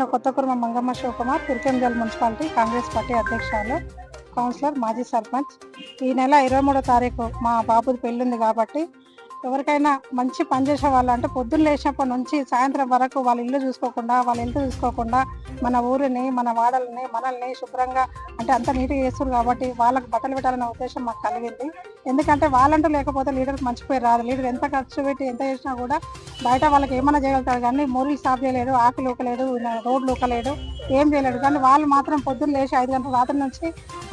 నేను Kothakurma Mangamma Shivakumar Turkayamjal municipality Congress party అధ్యక్షురాలు councillor మాజీ సర్పంచ్. ఈ నెల ఇరవై మూడో తారీఖు మా బాబుది పెళ్ళి ఉంది కాబట్టి ఎవరికైనా మంచి పని చేసే వాళ్ళు అంటే పొద్దున్న లేచినప్పటి నుంచి సాయంత్రం వరకు వాళ్ళ ఇల్లు చూసుకోకుండా వాళ్ళ ఇల్లు చూసుకోకుండా మన ఊరిని మన వాడల్ని మనల్ని శుభ్రంగా అంటే అంత నీట్గా చేస్తారు కాబట్టి వాళ్ళకి బట్టలు పెట్టాలనే ఉద్దేశం మాకు కలిగింది. ఎందుకంటే వాళ్ళంటూ లేకపోతే లీడర్కి మంచి పేరు రాదు లీడర్ ఎంత ఖర్చు పెట్టి ఎంత చేసినా కూడా బయట వాళ్ళకి ఏమైనా చేయగలుగుతారు కానీ మూరీలు సాఫ్ చేయలేడు ఆకులు ఊకలేడు రోడ్లు ఊకలేడు ఏం చేయలేడు కానీ వాళ్ళు మాత్రం పొద్దున్న లేచి ఐదు గంటల రాత్రి నుంచి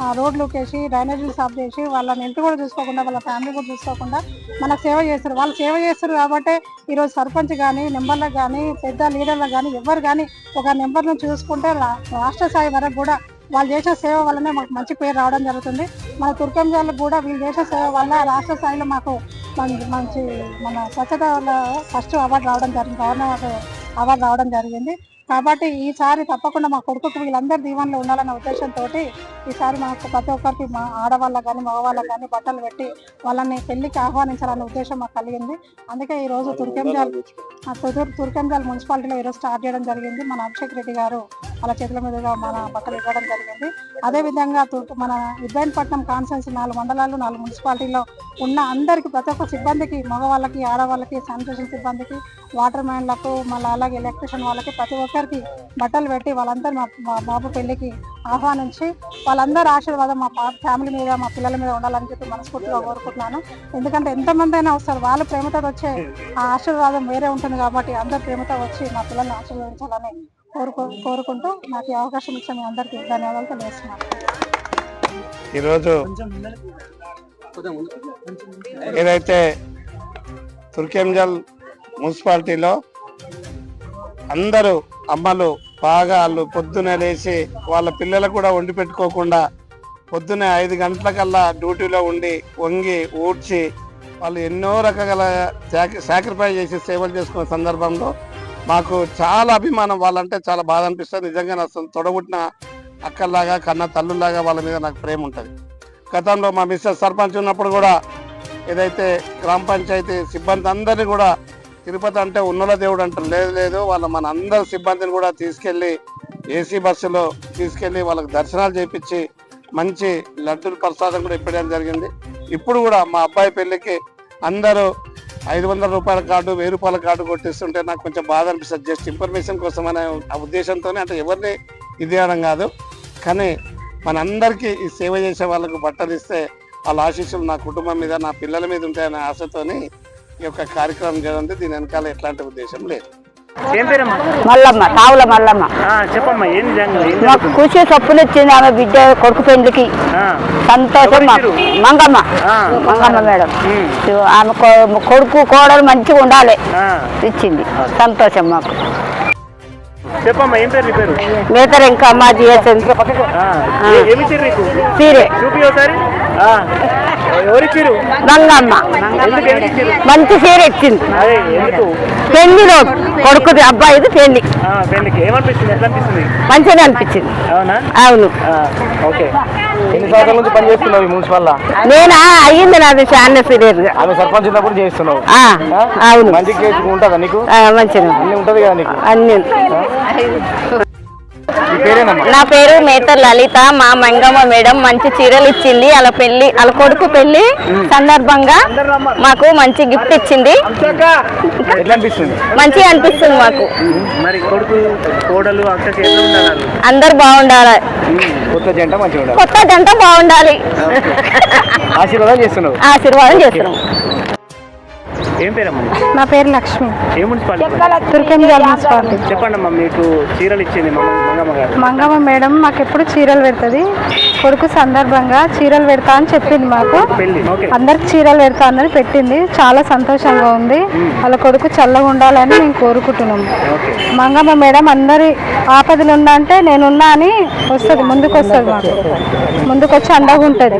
ఆ రోడ్లు డ్రైనేజీలు సాఫ్ చేసి వాళ్ళని ఇంటి కూడా చూసుకోకుండా వాళ్ళ ఫ్యామిలీ కూడా చూసుకోకుండా మనకు సేవ చేస్తారు. వాళ్ళు సేవ చేస్తారు కాబట్టి ఈరోజు సర్పంచ్ కానీ నెంబర్లకు కానీ పెద్ద లీడర్లకు కానీ ఎవరు కానీ ఒక నెంబర్ను చూసుకుంటే రాష్ట్ర స్థాయి వరకు కూడా వాళ్ళు చేసే సేవ వల్లనే మాకు మంచి పేరు రావడం జరుగుతుంది. మన తుర్కంజాలకు కూడా వీళ్ళు చేసే సేవ వల్ల రాష్ట్ర స్థాయిలో మాకు మంచి మన స్వచ్ఛతలో ఫస్ట్ అవార్డు రావడం జరిగింది గవర్నమెంట్ అవార్డు రావడం జరిగింది. కాబట్టి ఈసారి తప్పకుండా మా కొడుకు వీళ్ళందరూ దీవెనలో ఉండాలన్న ఉద్దేశంతో ఈసారి మాకు ప్రతి ఒక్కరికి మా ఆడవాళ్ళ కానీ మగవాళ్ళకి కానీ బట్టలు పెట్టి వాళ్ళని పెళ్ళికి ఆహ్వానించాలన్న ఉద్దేశం మాకు కలిగింది. అందుకే ఈరోజు తుర్కెంజాల్ తుర్కెంజాల్ మున్సిపాలిటీలో ఈరోజు స్టార్ట్ చేయడం జరిగింది. మన అభిషేక్ రెడ్డి గారు వాళ్ళ చేతుల మీదుగా మన బట్టలు ఇవ్వడం జరిగింది. అదే విధంగా మన ఇబ్రాహీంపట్నం కాన్సెన్స్ నాలుగు మండలాలు నాలుగు మున్సిపాలిటీలో ఉన్న అందరికీ ప్రతి ఒక్క సిబ్బందికి మగవాళ్ళకి ఆడవాళ్ళకి శానిటేషన్ సిబ్బందికి వాటర్ మ్యాన్లకు మళ్ళీ అలాగే ఎలక్ట్రిషియన్ వాళ్ళకి ప్రతి ఒక్కరికి బట్టలు పెట్టి వాళ్ళందరూ మా బాబు పెళ్ళికి ఆహ్వానించి వాళ్ళందరూ ఆశీర్వాదం మా ఫ్యామిలీ మీద మా పిల్లల మీద ఉండాలని చెప్పి మనస్ఫూర్తిగా కోరుకుంటున్నాను. ఎందుకంటే ఎంతమంది అయినా వస్తారు వాళ్ళు ప్రేమతో వచ్చే ఆ ఆశీర్వాదం వేరే ఉంటుంది కాబట్టి అందరు ప్రేమతో వచ్చి మా పిల్లల్ని ఆశీర్వదించాలని కోరుకో కోరుకుంటూ నాకు అవకాశం ఇచ్చిన మీ అందరికీ ధన్యవాదాలు తెలియజేస్తున్నాను. ఈరోజు ఏదైతే తుర్కెంజల్ మున్సిపాలిటీలో అందరూ అమ్మలు బాగా వాళ్ళు పొద్దునే లేచి వాళ్ళ పిల్లలకు కూడా వండి పెట్టుకోకుండా పొద్దునే ఐదు గంటలకల్లా డ్యూటీలో ఉండి వంగి ఊడ్చి వాళ్ళు ఎన్నో రకాల సాక్రిఫైస్ చేసి సేవలు చేసుకునే సందర్భంలో మాకు చాలా అభిమానం వాళ్ళంటే చాలా బాధ అనిపిస్తుంది. నిజంగా నా తొడగుట్టిన తొడగొట్టిన అక్కల్లాగా కన్న తల్లులాగా వాళ్ళ మీద నాకు ప్రేమ ఉంటుంది. గతంలో మా మిస్టర్ సర్పంచ్ ఉన్నప్పుడు కూడా ఏదైతే గ్రామ పంచాయతీ సిబ్బంది అందరినీ కూడా తిరుపతి అంటే ఉన్నల దేవుడు అంటారు లేదు లేదు. వాళ్ళ మన అందరి సిబ్బందిని కూడా తీసుకెళ్ళి ఏసీ బస్సులో తీసుకెళ్ళి వాళ్ళకి దర్శనాలు చేపించి మంచి లడ్డూల ప్రసాదం కూడా ఇప్పడం జరిగింది. ఇప్పుడు కూడా మా అబ్బాయి పెళ్ళికి అందరూ ఐదు వందల రూపాయల కార్డు వెయ్యి రూపాయల కార్డు కొట్టిస్తుంటే నాకు కొంచెం బాధ అనిపిస్తుంది. జస్ట్ ఇన్ఫర్మేషన్ కోసం అనే ఆ ఉద్దేశంతోనే అంటే ఎవరిని ఇది అనడం కాదు. కానీ మనందరికీ ఈ సేవ చేసే వాళ్ళకు బట్టలు ఇస్తే వాళ్ళ ఆశీస్సులు నా కుటుంబం మీద నా పిల్లల మీద ఉంటాయనే ఆశతోని ఈ యొక్క కార్యక్రమం చేయడం దీని వెనకాల ఎట్లాంటి ఉద్దేశం లేదు. మల్లమ్మ తావుల మల్లమ్మ. చెప్పమ్మా మాకు? ఖుషి చొప్పులు ఇచ్చింది ఆమె బిడ్డ కొడుకు పెండ్లికి. సంతోషం? మంగమ్మ. మంగమ్మ మేడం. ఆమె కొడుకు కోడలు మంచిగా ఉండాలి. ఇచ్చింది. సంతోషం మాకు. చెప్పమ్మా ఏం పేరు మిగతా ఇంకా అమ్మ జిఎస్ఎం సీరే. చూపి ఒకసారి. మంచి సీర ఇచ్చింది. ఎందుకు? పెళ్ళిలో కొడుకుది అబ్బాయిది పెళ్ళి మంచిగా అనిపించింది. అవునా? ఎన్ని సంవత్సరాల నుంచి పని చేస్తున్నావు ఈ మున్సిపల్ నేను? అయ్యింది నాది చాలా సీరియస్గా ఆమె సర్పంచ్ ఉన్నప్పుడు చేస్తున్నావు అవును. మంచిగా ఉంటుందా నీకు? ఆ, మంచిగా. అన్ని ఉంటది కదా నీకు? అన్ని. నీ పేరు మేత లలిత మా మంగమ్మ మేడం మంచి చీరలు ఇచ్చింది. అలా పెళ్ళి వాళ్ళ కొడుకు పెళ్ళి సందర్భంగా మాకు మంచి గిఫ్ట్ ఇచ్చింది. ఎట్లా అనిపిస్తుంది మాకు. అందరు బాగుండాలి. కొత్త జంట కొత్త బాగుండాలి. ఆశీర్వాదం ఆశీర్వాదం చేస్తున్నాం. ఏం పేరమ్మా నా పేరు లక్ష్మి. ఏ మున్సిపాలిటీ? తుర్కెంజాల్ మున్సిపాలిటీ. చెప్పండి అమ్మా మీకు చీరలు ఇచ్చింది మంగమ్మ గారు. మంగమ్మ మేడం మాకు ఎప్పుడు చీరలు పెడుతుంది. కొడుకు సందర్భంగా చీరలు పెడతా అని చెప్పింది మాకు. అందరికి చీరలు పెడతా అన్నది పెట్టింది. చాలా సంతోషంగా ఉంది. వాళ్ళ కొడుకు చల్లగా ఉండాలని మేము కోరుకుంటున్నాము ఓకే. మంగమ్మ మేడం అందరి ఆపదలు ఉందంటే నేనున్నా అని వస్తుంది ముందుకు వస్తుంది మాకు. ముందుకు వచ్చి అండగా ఉంటుంది.